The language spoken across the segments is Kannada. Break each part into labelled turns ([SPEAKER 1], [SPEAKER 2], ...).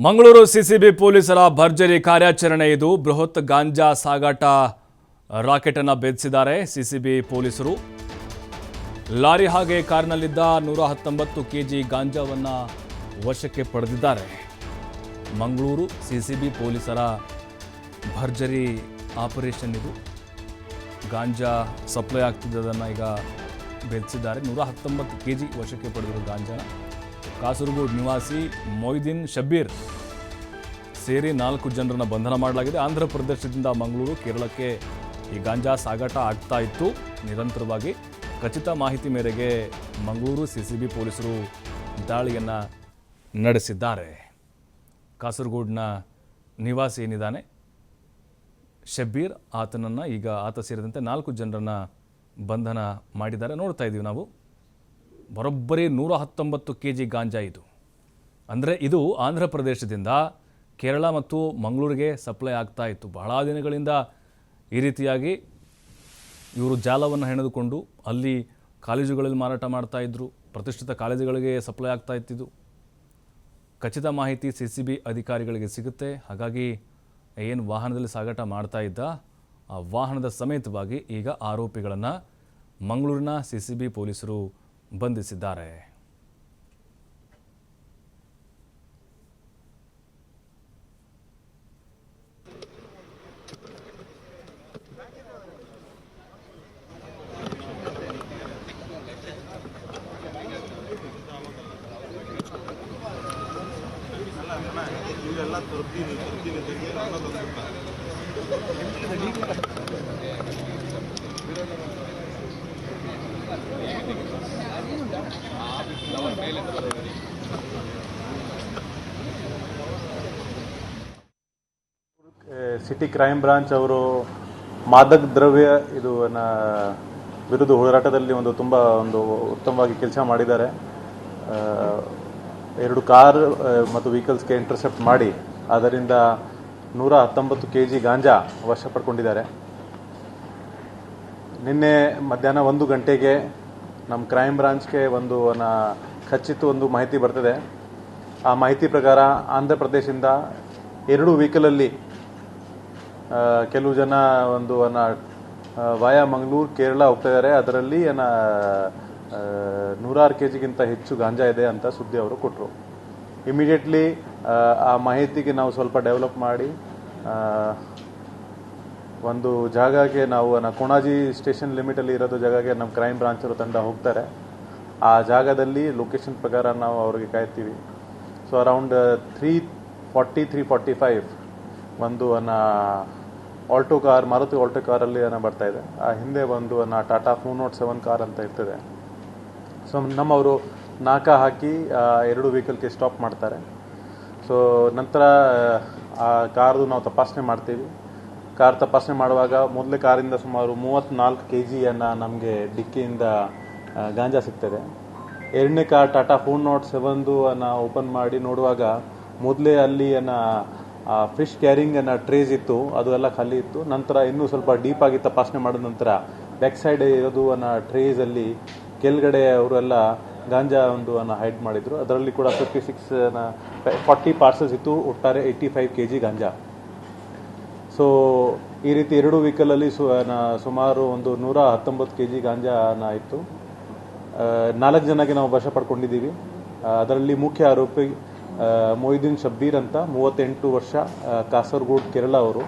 [SPEAKER 1] ಮಂಗಳೂರು ಸಿಸಿಬಿ ಪೊಲೀಸರ ಭರ್ಜರಿ ಕಾರ್ಯಾಚರಣೆ ಇದು. ಬೃಹತ್ ಗಾಂಜಾ ಸಾಗಾಟ ರಾಕೆಟ್ ಅನ್ನು ಭೇದಿಸಿದ್ದಾರೆ ಸಿಸಿಬಿ ಪೊಲೀಸರು. ಲಾರಿ ಹಾಗೆ ಕಾರಿನಲ್ಲಿದ್ದ ನೂರ ಹತ್ತೊಂಬತ್ತು ಕೆಜಿ ಗಾಂಜಾವನ್ನ ವಶಕ್ಕೆ ಪಡೆದಿದ್ದಾರೆ. ಮಂಗಳೂರು ಸಿಸಿಬಿ ಪೊಲೀಸರ ಭರ್ಜರಿ ಆಪರೇಷನ್ ಇದು. ಗಾಂಜಾ ಸಪ್ಲೈ ಆಗ್ತಿದ್ದದನ್ನು ಈಗ ಭೇದಿಸಿದ್ದಾರೆ. ನೂರ ಹತ್ತೊಂಬತ್ತು ಕೆ ಜಿ ವಶಕ್ಕೆ ಪಡೆದಿರೋ ಗಾಂಜಾನ. ಕಾಸರಗೋಡು ನಿವಾಸಿ ಮೊಯ್ದೀನ್ ಶಬೀರ್ ಸೇರಿ ನಾಲ್ಕು ಜನರನ್ನು ಬಂಧನ ಮಾಡಲಾಗಿದೆ. ಆಂಧ್ರ ಪ್ರದೇಶದಿಂದ ಮಂಗಳೂರು, ಕೇರಳಕ್ಕೆ ಈ ಗಾಂಜಾ ಸಾಗಾಟ ಆಗ್ತಾ ಇತ್ತು. ನಿರಂತರವಾಗಿ ಖಚಿತ ಮಾಹಿತಿ ಮೇರೆಗೆ ಮಂಗಳೂರು ಸಿಸಿಬಿ ಪೊಲೀಸರು ದಾಳಿಯನ್ನು ನಡೆಸಿದ್ದಾರೆ. ಕಾಸರಗೋಡಿನ ನಿವಾಸಿ ಏನಿದ್ದಾನೆ? ಶಬ್ಬೀರ್ ಆತನನ್ನು ಈಗ ಆತ ಸೇರಿದಂತೆ ನಾಲ್ಕು ಜನರನ್ನು ಬಂಧನ ಮಾಡಿದ್ದಾರೆ. ನೋಡ್ತಾ ಇದ್ದೀವಿ ನಾವು. ಬರೋಬ್ಬರಿ ನೂರ ಹತ್ತೊಂಬತ್ತು ಕೆ ಜಿ ಗಾಂಜಾ ಇದು. ಅಂದರೆ ಇದು ಆಂಧ್ರ ಪ್ರದೇಶದಿಂದ ಕೇರಳ ಮತ್ತು ಮಂಗಳೂರಿಗೆ ಸಪ್ಲೈ ಆಗ್ತಾ ಇತ್ತು. ಬಹಳ ದಿನಗಳಿಂದ ಈ ರೀತಿಯಾಗಿ ಇವರು ಜಾಲವನ್ನು ಹೆಣೆದುಕೊಂಡು ಅಲ್ಲಿ ಕಾಲೇಜುಗಳಲ್ಲಿ ಮಾರಾಟ ಮಾಡ್ತಾ ಇದ್ದರು ಪ್ರತಿಷ್ಠಿತ ಕಾಲೇಜುಗಳಿಗೆ ಸಪ್ಲೈ ಆಗ್ತಾ ಇತ್ತಿದ್ದು. ಖಚಿತ ಮಾಹಿತಿ ಸಿ ಸಿ ಬಿ ಅಧಿಕಾರಿಗಳಿಗೆ ಸಿಗುತ್ತೆ. ಹಾಗಾಗಿ ಏನು ವಾಹನದಲ್ಲಿ ಸಾಗಾಟ ಮಾಡ್ತಾ ಇದ್ದ, ಆ ವಾಹನದ ಸಮೇತವಾಗಿ ಈಗ ಆರೋಪಿಗಳನ್ನು ಮಂಗಳೂರಿನ ಸಿ ಸಿ ಬಿ ಪೊಲೀಸರು ಬಂಧಿಸಿದ್ದಾರೆ
[SPEAKER 2] ಸಿಟಿ ಕ್ರೈಮ್ ಬ್ರಾಂಚ್ ಅವರು ಮಾದಕ ದ್ರವ್ಯ ಇದು ವಿರುದ್ಧ ಹೋರಾಟದಲ್ಲಿ ಒಂದು ತುಂಬ ಒಂದು ಉತ್ತಮವಾಗಿ ಕೆಲಸ ಮಾಡಿದ್ದಾರೆ. ಎರಡು ಕಾರ್ ಮತ್ತು ವೆಹಿಕಲ್ಸ್ಗೆ ಇಂಟರ್ಸೆಪ್ಟ್ ಮಾಡಿ. ಅದರಿಂದ ನೂರ ಹತ್ತೊಂಬತ್ತು ಕೆ ಜಿ ಗಾಂಜಾ ವಶ ಪಡ್ಕೊಂಡಿದ್ದಾರೆ. ನಿನ್ನೆ ಮಧ್ಯಾಹ್ನ ಒಂದು ಗಂಟೆಗೆ ನಮ್ಮ ಕ್ರೈಮ್ ಬ್ರಾಂಚ್ಗೆ ಒಂದು ಖಚಿತ ಒಂದು ಮಾಹಿತಿ ಬರ್ತದೆ. ಆ ಮಾಹಿತಿ ಪ್ರಕಾರ ಆಂಧ್ರ ಪ್ರದೇಶದಿಂದ ಎರಡು ವೆಹಿಕಲಲ್ಲಿ ಕೆಲವು ಜನ ಒಂದು ವಾಯ ಮಂಗಳೂರು, ಕೇರಳ ಹೋಗ್ತಾ ಇದ್ದಾರೆ. ಅದರಲ್ಲಿ ಏನ ನೂರಾರು ಕೆ ಜಿಗಿಂತ ಹೆಚ್ಚು ಗಾಂಜಾ ಇದೆ ಅಂತ ಸುದ್ದಿ ಅವರು ಕೊಟ್ಟರು ಇಮಿಡಿಯೇಟ್ಲಿ ಆ ಮಾಹಿತಿಗೆ ನಾವು ಸ್ವಲ್ಪ ಡೆವಲಪ್ ಮಾಡಿ ಒಂದು ಜಾಗಕ್ಕೆ ನಾವು ಕೊಣಾಜಿ ಸ್ಟೇಷನ್ ಲಿಮಿಟಲ್ಲಿ ಇರೋದು ಜಾಗಕ್ಕೆ ನಮ್ಮ ಕ್ರೈಮ್ ಬ್ರಾಂಚರು ತಂಡ ಹೋಗ್ತಾರೆ. ಆ ಜಾಗದಲ್ಲಿ ಲೊಕೇಶನ್ ಪ್ರಕಾರ ನಾವು ಅವ್ರಿಗೆ ಕಾಯ್ತೀವಿ. So around three forty three forty five ಒಂದು ಅನ್ನ ಆಲ್ಟೋ ಕಾರ್, ಮಾರುತಿ ಆಲ್ಟೋ ಕಾರಲ್ಲಿ ಅನ್ನ ಬರ್ತಾ ಇದೆ. ಆ ಹಿಂದೆ ಒಂದು ಅನ್ನ Tata four naught seven car ಅಂತ ಇರ್ತದೆ. ಸೊ ನಮ್ಮವರು ನಾಕ ಹಾಕಿ ಎರಡು ವೆಹಿಕಲ್ಗೆ ಸ್ಟಾಪ್ ಮಾಡ್ತಾರೆ. ಸೊ ನಂತರ ಆ ಕಾರ್ದು ನಾವು ತಪಾಸಣೆ ಮಾಡ್ತೀವಿ. ಕಾರ್ ತಪಾಸಣೆ ಮಾಡುವಾಗ ಮೊದಲೇ ಕಾರಿಂದ ಸುಮಾರು ಮೂವತ್ತ್ನಾಲ್ಕು ಕೆ ಜಿಯನ್ನು ನಮಗೆ ಡಿಕ್ಕಿಯಿಂದ ಗಾಂಜಾ ಸಿಗ್ತದೆ. ಎರಡನೇ ಕಾರ್ ಟಾಟಾ ಫೋರ್ ನಾಟ್ ಸೆವೆನ್ದು ಅನ್ನು ಓಪನ್ ಮಾಡಿ ನೋಡುವಾಗ ಮೊದಲೇ ಅಲ್ಲಿ ಅನ್ನ ಫಿಶ್ ಕ್ಯಾರಿಂಗ್ ಅನ್ನ ಟ್ರೇಸ್ ಇತ್ತು, ಅದು ಎಲ್ಲ ಖಾಲಿ ಇತ್ತು. ನಂತರ ಇನ್ನೂ ಸ್ವಲ್ಪ ಡೀಪಾಗಿ ತಪಾಸಣೆ ಮಾಡಿದ ನಂತರ ಬ್ಯಾಕ್ ಸೈಡ್ ಇರೋದು ಅನ್ನ ಟ್ರೇಸಲ್ಲಿ ಕೆಳಗಡೆ ಅವರೆಲ್ಲ ಗಾಂಜಾ ಒಂದು ಅನ್ನ ಹೈಡ್ ಮಾಡಿದರು. ಅದರಲ್ಲಿ ಕೂಡ ಫಿಫ್ಟಿ ಸಿಕ್ಸ್ ಫಾರ್ಟಿ ಪಾರ್ಸಲ್ಸ್ ಇತ್ತು. ಒಟ್ಟಾರೆ ಏಯ್ಟಿ ಫೈವ್ ಕೆ ಜಿ ಗಾಂಜಾ. ಸೊ ಈ ರೀತಿ ಎರಡು ವೀಕಲಲ್ಲಿ ಸು ಸುಮಾರು ಒಂದು ನೂರ ಹತ್ತೊಂಬತ್ತು ಕೆ ಜಿ ಗಾಂಜಾನ ಇತ್ತು. ನಾಲ್ಕು ಜನಕ್ಕೆ ನಾವು ವಶ ಪಡ್ಕೊಂಡಿದ್ದೀವಿ. ಅದರಲ್ಲಿ ಮುಖ್ಯ ಆರೋಪಿ ಮೊಯ್ದೀನ್ ಶಬ್ಬೀರ್ ಅಂತ, ಮೂವತ್ತೆಂಟು ವರ್ಷ ಕಾಸರಗೋಡ್ ಕೇರಳ ಅವರು.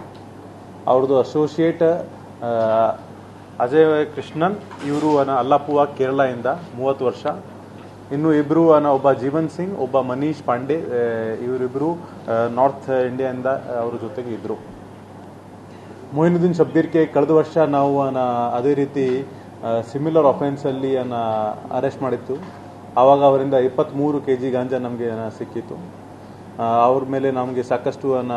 [SPEAKER 2] ಅವ್ರದ್ದು ಅಸೋಸಿಯೇಟ್ ಅಜಯ್ ಕೃಷ್ಣನ್, ಇವರು ಅಲ್ಲಾಪುವ ಕೇರಳದಿಂದ ಮೂವತ್ತು ವರ್ಷ. ಇನ್ನು ಇಬ್ಬರು ಒಬ್ಬ ಜೀವನ್ ಸಿಂಗ್, ಒಬ್ಬ ಮನೀಶ್ ಪಾಂಡೆ ಇವರಿಬ್ಬರು ನಾರ್ತ್ ಇಂಡಿಯಾದಿಂದ ಅವ್ರ ಜೊತೆಗೆ ಇದ್ರು. ಮೊಯಿನುದ್ದೀನ್ ಶಬ್ಬೀರ್ಗೆ ಕಳೆದ ವರ್ಷ ನಾವು ಅದೇ ರೀತಿ ಸಿಮಿಲರ್ ಅಫೆನ್ಸಲ್ಲಿ ಅನ್ನ ಅರೆಸ್ಟ್ ಮಾಡಿತ್ತು. ಆವಾಗ ಅವರಿಂದ ಇಪ್ಪತ್ತ್ಮೂರು ಕೆ ಜಿ ಗಾಂಜಾ ನಮಗೆ ಸಿಕ್ಕಿತ್ತು. ಅವ್ರ ಮೇಲೆ ನಮಗೆ ಸಾಕಷ್ಟು ಅನ್ನ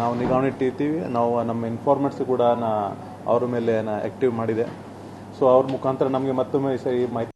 [SPEAKER 2] ನಾವು ನಿಗಾವಣೆ ಇಟ್ಟಿರ್ತೀವಿ ನಾವು ನಮ್ಮ ಇನ್ಫಾರ್ಮೆಂಟ್ಸ್ ಕೂಡ ಅವ್ರ ಮೇಲೆ ಆ್ಯಕ್ಟಿವ್ ಮಾಡಿದೆ. ಸೊ ಅವ್ರ ಮುಖಾಂತರ ನಮಗೆ ಮತ್ತೊಮ್ಮೆ ಸರಿ ಮಾಹಿತಿ